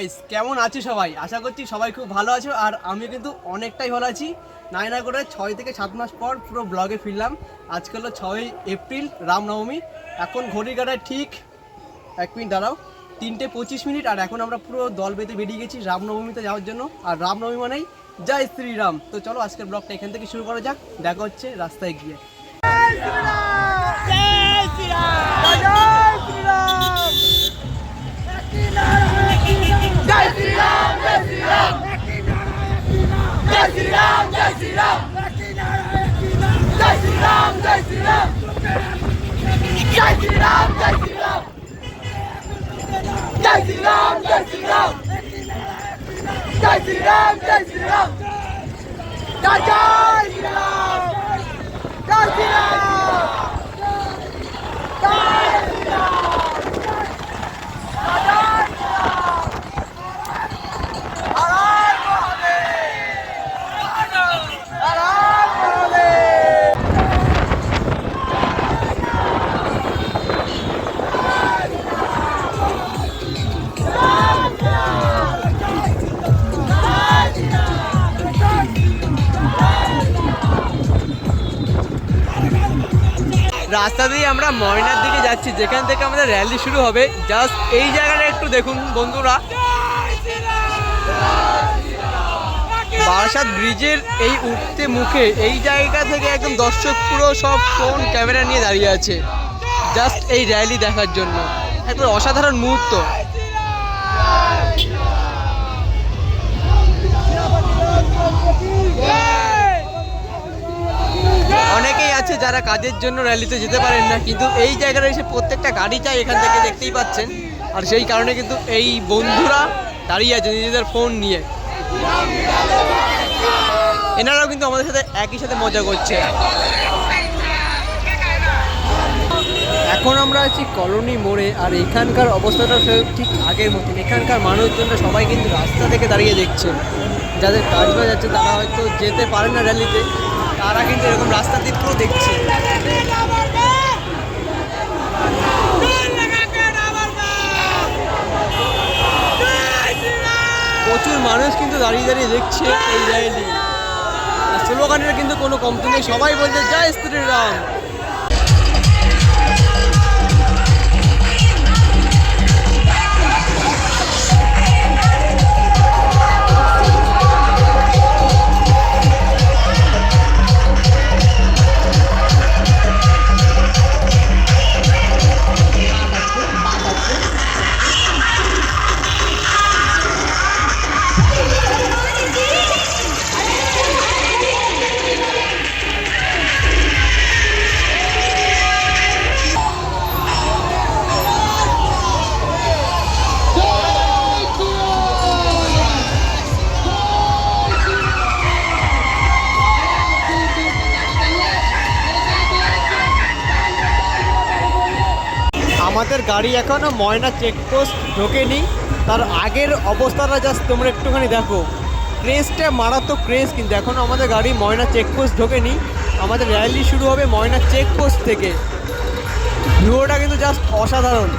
Guys কেমন আছো সবাই? আশা করছি সবাই খুব ভালো আছো, আর আমি কিন্তু অনেকটাই ভালো আছি। নাই না করে ছয় থেকে সাত মাস পর পুরো ব্লগে ফিরলাম। আজকে হলো ছয় এপ্রিল, রামনবমী। এখন ঘড়ি কাটায় ঠিক, এক মিনিট দাঁড়াও, তিনটে পঁচিশ মিনিট, আর এখন আমরা পুরো দল বেঁধে বেরিয়ে গেছি রামনবমীতে যাওয়ার জন্য। আর রামনবমী মানেই জয় শ্রীরাম। তো চলো আজকের ব্লগটা এখান থেকে শুরু করা যাক, দেখা হচ্ছে রাস্তায় গিয়ে। Ram! Jai Shri Ram! Jai Shri Ram! Jai Shri Ram! Jai Shri Ram! Jai Shri Ram! Jai Shri Ram! Jai Shri Ram! Jai Shri Ram! Jai Jai Shri Ram! Jai Shri Ram! রাস্তা দিয়ে আমরা ময়নার দিকে যাচ্ছি, যেখান থেকে আমাদের rally শুরু হবে। জাস্ট এই জায়গাটা একটু দেখুন বন্ধুরা। বারাসাত ব্রিজের এই উঠতে মুখে এই জায়গা থেকে একদম দর্শক পুরো সব ফোন ক্যামেরা নিয়ে দাঁড়িয়ে আছে। জাস্ট এই র্যালি দেখার জন্য। একদম অসাধারণ মুহূর্ত। অনেকেই আছে যারা কাজের জন্য র্যালিতে যেতে পারেন না, কিন্তু এই জায়গাটা এসে প্রত্যেকটা গাড়ি চাই এখান থেকে দেখতেই পাচ্ছেন। আর সেই কারণে কিন্তু এই বন্ধুরা দাঁড়িয়ে আছে নিজেদের ফোন নিয়ে। এনারাও কিন্তু আমাদের সাথে একই সাথে মজা করছে। এখন আমরা আছি কলোনি মোড়ে, আর এখানকার অবস্থাটা ঠিক আগের মতন এখানকার মানুষজনরা সবাই কিন্তু রাস্তা থেকে দাঁড়িয়ে দেখছে যাদের কাজ বাজ আছে, তারা হয়তো যেতে পারে না র্যালিতে। তারা কিন্তু এরকম রাস্তা দিয়ে পুরো দেখছে। প্রচুর মানুষ কিন্তু দাঁড়িয়ে দাঁড়িয়ে দেখছে এই র্যালি স্লোগানের কিন্তু কোনো কমতি নেই। সবাই বলছে, জয় শ্রীরাম। আমাদের গাড়ি এখনও ময়না চেকপোস্ট ঢোকেনি। তার আগের অবস্থাটা জাস্ট তোমরা একটুখানি দেখো। ক্রেজটা মারাত্মক ক্রেজ কিন্তু এখনও আমাদের গাড়ি ময়না চেকপোস্ট ঢোকেনি। আমাদের র্যালি শুরু হবে ময়না চেকপোস্ট থেকে। ভিউটা কিন্তু জাস্ট অসাধারণ।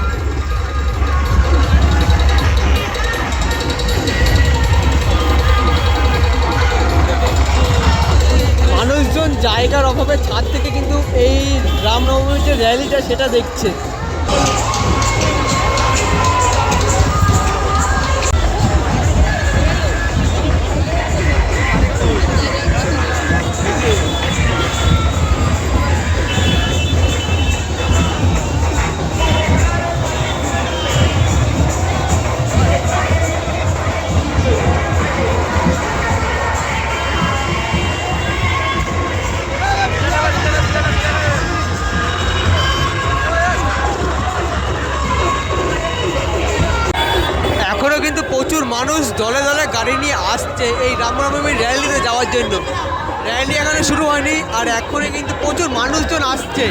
মানুষজন জায়গার অভাবে ছাদ থেকে কিন্তু এই রামনবমীর যে র্যালিটা সেটা দেখছে। আসছে এই রামনবমীর র্যালিতে যাওয়ার জন্য। র্যালি এখনও শুরু হয়নি আর এখনই কিন্তু প্রচুর মানুষজন আসছে।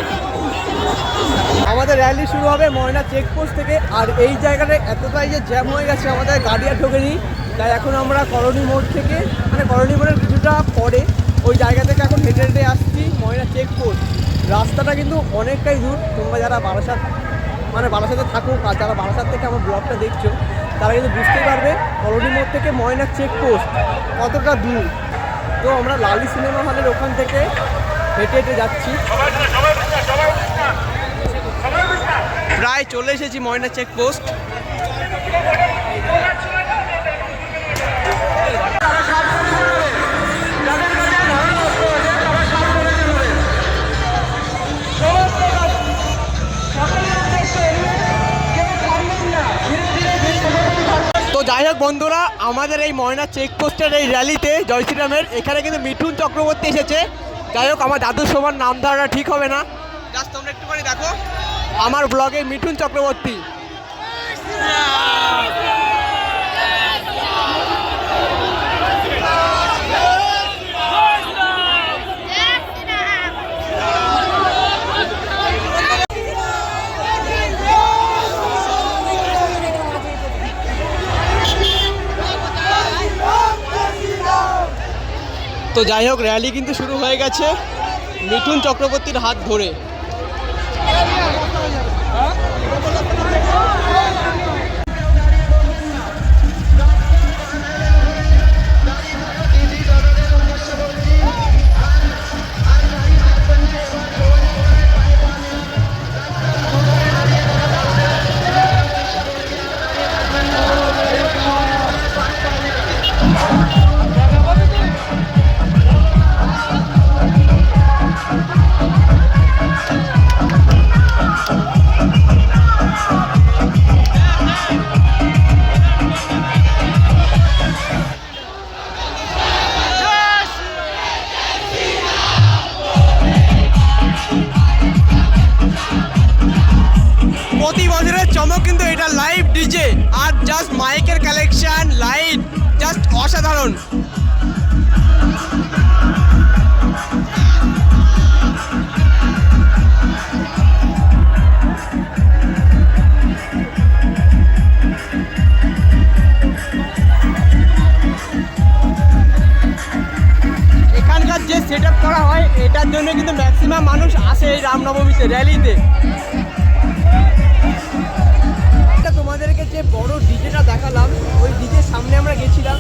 আমাদের র্যালি শুরু হবে ময়না চেকপোস্ট থেকে। আর এই জায়গাটা এতটাই যে জ্যাম হয়ে গেছে, আমাদের গাড়ি আর ঢোকেনি। তাই এখন আমরা করণী মোড় থেকে মানে করণী মোড়ের কিছুটা পরে ওই জায়গা থেকে এখন হেঁটে হেঁটে আসছি ময়না চেকপোস্ট রাস্তাটা কিন্তু অনেকটাই দূর। তোমরা যারা বারাসাত মানে বারাসাতে থাকো আর যারা বারাসাত থেকে আমার ব্লগটা দেখছ তারা কিন্তু বুঝতেই পারবে, কলোনি মোড় থেকে ময়না চেকপোস্ট কতটা দূর। তো আমরা লালি সিনেমা হলের ওখান থেকে হেঁটে হেঁটে যাচ্ছি। প্রায় চলে এসেছি ময়না চেকপোস্ট বন্ধুরা আমাদের এই ময়না চেকপোস্টের এই র্যালিতে জয় শ্রীরামের এখানে কিন্তু মিঠুন চক্রবর্তী এসেছে। যাই হোক আমার দাদুর সবার নাম ধরাটা ঠিক হবে না। জাস্ট তোমরা একটুখানি দেখো। আমার ব্লগে মিঠুন চক্রবর্তী। তো যাই হোক র্যালি কিন্তু শুরু হয়ে গেছে। মিঠুন চক্রবর্তীর হাত ধরে। অসাধারণ এখানকার যে সেট করা হয়, এটার জন্য কিন্তু ম্যাক্সিমাম মানুষ আসে এই রামনবমীতে র্যালিতে তোমাদেরকে যে বড় ডিজেটা দেখালাম, ওই ডিজের সামনে আমরা গেছিলাম।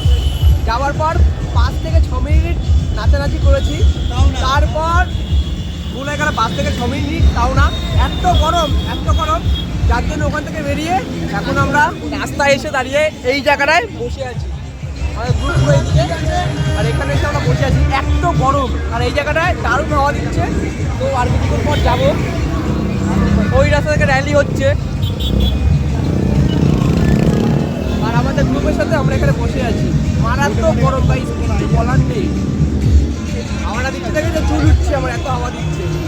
যাওয়ার পর পাঁচ থেকে ছ মিনিট নাচানাচি করেছি। তারপর ভুল গেল পাঁচ থেকে ছ মিনিট তাও না। এত গরম এত গরম। যার জন্য ওখান থেকে বেরিয়ে এখন আমরা রাস্তায় এসে দাঁড়িয়ে এই জায়গাটায় বসে আছি। আমাদের গ্রুপ পুরো আর এখানে এসে আমরা বসে আছি। এত গরম। আর এই জায়গাটায় দারুণ হাওয়া দিচ্ছে। তো আর কিছুক্ষণ পর যাব। ওই রাস্তা থেকে র্যালি হচ্ছে। আর আমাদের গ্রুপের সাথে আমরা এখানে বসে আছি। মারাত্মক গরম ভাই কিছু বলার নেই। আমরা দিচ্ছে দেখে যে চুল উঠছে, আমার এত হাওয়া দিচ্ছে।